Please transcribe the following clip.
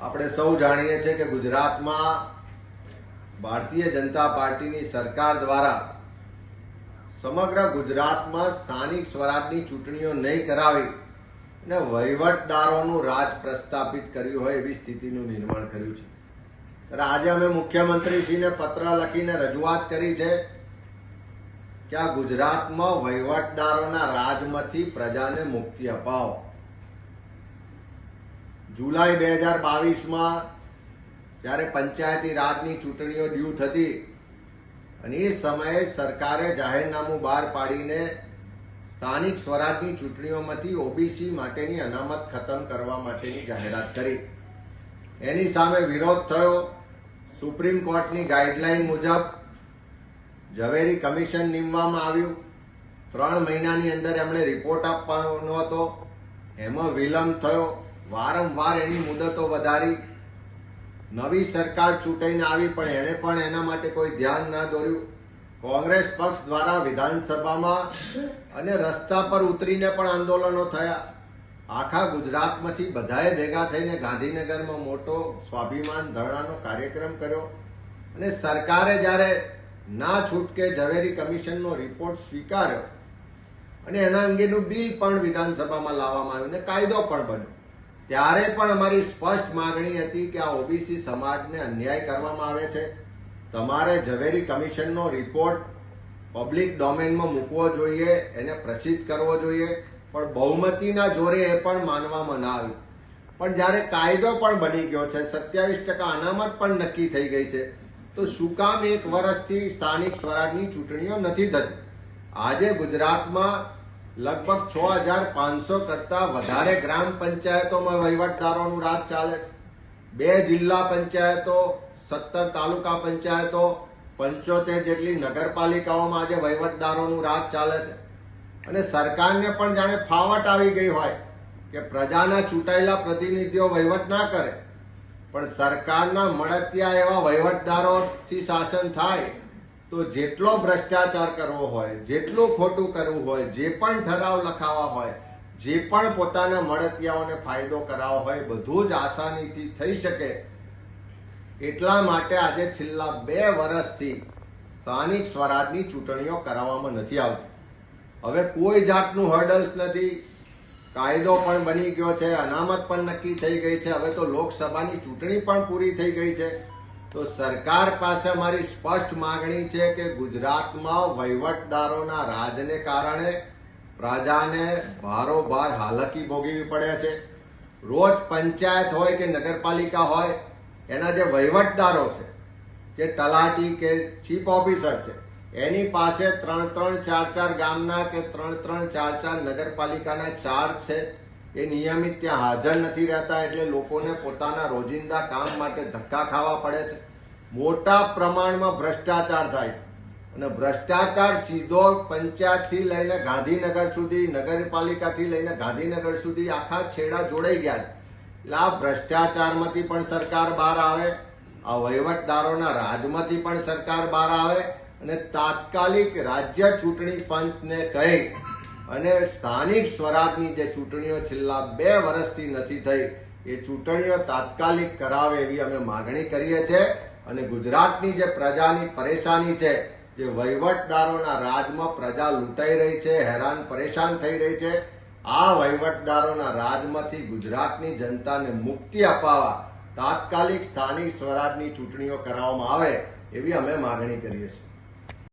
આપણે સૌ જાણીએ છીએ કે ગુજરાતમાં ભારતીય જનતા પાર્ટીની સરકાર દ્વારા સમગ્ર ગુજરાતમાં સ્થાનિક સ્વરાજની ચૂંટણીઓ નહીં કરાવી અને વહીવટદારોનું રાજ પ્રસ્થાપિત કર્યું હોય એવી સ્થિતિનું નિર્માણ કર્યું છે. ત્યારે આજે અમે મુખ્યમંત્રીશ્રીને પત્ર લખીને રજૂઆત કરી છે કે આ ગુજરાતમાં વહીવટદારોના રાજમાંથી પ્રજાને મુક્તિ અપાવો. જુલાઈ બે હજાર બાવીસમાં જ્યારે પંચાયતી રાજની ચૂંટણીઓ ડ્યુ થતી અને એ સમયે સરકારે જાહેરનામું બહાર પાડીને સ્થાનિક સ્વરાજની ચૂંટણીઓમાંથી ઓબીસી માટેની અનામત ખતમ કરવા માટેની જાહેરાત કરી. એની સામે વિરોધ થયો. સુપ્રીમ કોર્ટની ગાઈડલાઈન મુજબ ઝવેરી કમિશન નીમવામાં આવ્યું. ત્રણ મહિનાની અંદર એમણે રિપોર્ટ આપવાનો હતો. એમાં વિલંબ થયો. વારંવાર એની મુદતો વધારી. નવી સરકાર ચૂંટાઈને આવી, પણ એણે પણ એના માટે કોઈ ધ્યાન ના દોર્યું. કોંગ્રેસ પક્ષ દ્વારા વિધાનસભામાં અને રસ્તા પર ઉતરીને પણ આંદોલનો થયા. આખા ગુજરાતમાંથી બધાએ ભેગા થઈને ગાંધીનગરમાં મોટો સ્વાભિમાન ધરણાનો કાર્યક્રમ કર્યો અને સરકારે જ્યારે ના છૂટકે ઝવેરી કમિશનનો રિપોર્ટ સ્વીકાર્યો અને એના અંગેનું બિલ પણ વિધાનસભામાં લાવવામાં આવ્યું અને કાયદો પણ બન્યો. ત્યારે પણ અમારી સ્પષ્ટ માગણી હતી કે આ ઓબીસી સમાજને અન્યાય કરવામાં આવે છે. તમારે ઝવેરી કમિશનનો રિપોર્ટ પબ્લિક ડોમેનમાં મૂકવો જોઈએ, એને પ્રસિદ્ધ કરવો જોઈએ. પણ બહુમતીના જોરે એ પણ માનવામાં ના આવ્યું. પણ જ્યારે કાયદો પણ બની ગયો છે, સત્યાવીસ ટકા અનામત પણ નક્કી થઈ ગઈ છે, તો શું કામ એક વર્ષથી સ્થાનિક સ્વરાજની ચૂંટણીઓ નથી થતી? આજે ગુજરાતમાં લગભગ છ હજાર પાંચસો કરતા વધારે ગ્રામ પંચાયતોમાં વહીવટદારોનું રાજ ચાલે છે. બે જિલ્લા પંચાયતો, સત્તર તાલુકા પંચાયતો, પંચોતેર જેટલી નગરપાલિકાઓમાં આજે વહીવટદારોનું રાજ ચાલે છે. અને સરકારને પણ જાણે ફાવટ આવી ગઈ હોય કે પ્રજાના ચૂંટાયેલા પ્રતિનિધિઓ વહીવટ ના કરે. પણ સરકારના મળતિયા એવા વહીવટદારોથી શાસન થાય તો જેટલો ભ્રષ્ટાચાર કરવો હોય, જેટલું ખોટું કરવું હોય, જે પણ ઠરાવ લખાવા હોય, જે પણ પોતાના મળતિયાઓને ફાયદો કરાવવો હોય, બધું જ આસાનીથી થઈ શકે. એટલા માટે આજે છેલ્લા બે વર્ષથી સ્થાનિક સ્વરાજની ચૂંટણીઓ કરાવવામાં નથી આવતી. હવે કોઈ જાતનું હર્ડલ્સ નથી. કાયદો પણ બની ગયો છે, અનામત પણ નક્કી થઈ ગઈ છે. હવે તો લોકસભાની ચૂંટણી પણ પૂરી થઈ ગઈ છે. તો સરકાર પાસે મારી સ્પષ્ટ માગણી છે કે ગુજરાતમાં વહીવટદારોના રાજને કારણે પ્રજાને ભારોભાર હાલકી ભોગવવી પડે છે. રોજ પંચાયત હોય કે નગરપાલિકા હોય, એના જે વહીવટદારો છે, જે તલાટી કે ચીફ ઓફિસર છે, એની પાસે ત્રણ ત્રણ ચાર ચાર ગામના કે ત્રણ ત્રણ ચાર ચાર નગરપાલિકાના ચાર્જ છે એ નિયમિત ત્યાં હાજર નથી રહેતા એટલે લોકોને પોતાના રોજિંદા કામ માટે ધક્કા ખાવા પડે છે. મોટા પ્રમાણમાં ભ્રષ્ટાચાર થાય છે. અને ભ્રષ્ટાચાર સીધો પંચાયતથી લઈને ગાંધીનગર સુધી, નગરપાલિકાથી લઈને ગાંધીનગર સુધી આખા છેડા જોડાઈ ગયા છે. એટલે આ ભ્રષ્ટાચારમાંથી પણ સરકાર બહાર આવે, આ વહીવટદારોના રાજમાંથી પણ સરકાર બહાર આવે અને તાત્કાલિક રાજ્ય ચૂંટણી પંચને કહી અને સ્થાનિક સ્વરાજની જે ચૂંટણીઓ છેલ્લા બે વર્ષથી નથી થઈ, એ ચૂંટણીઓ તાત્કાલિક કરાવે એવી અમે માગણી કરીએ છીએ. અને ગુજરાતની જે પ્રજાની પરેશાની છે, જે વહીવટદારોના રાજમાં પ્રજા લૂંટાઈ રહી છે, હેરાન પરેશાન થઈ રહી છે, આ વહીવટદારોના રાજમાંથી ગુજરાતની જનતાને મુક્તિ અપાવવા તાત્કાલિક સ્થાનિક સ્વરાજની ચૂંટણીઓ કરાવવામાં આવે એવી અમે માગણી કરીએ છીએ.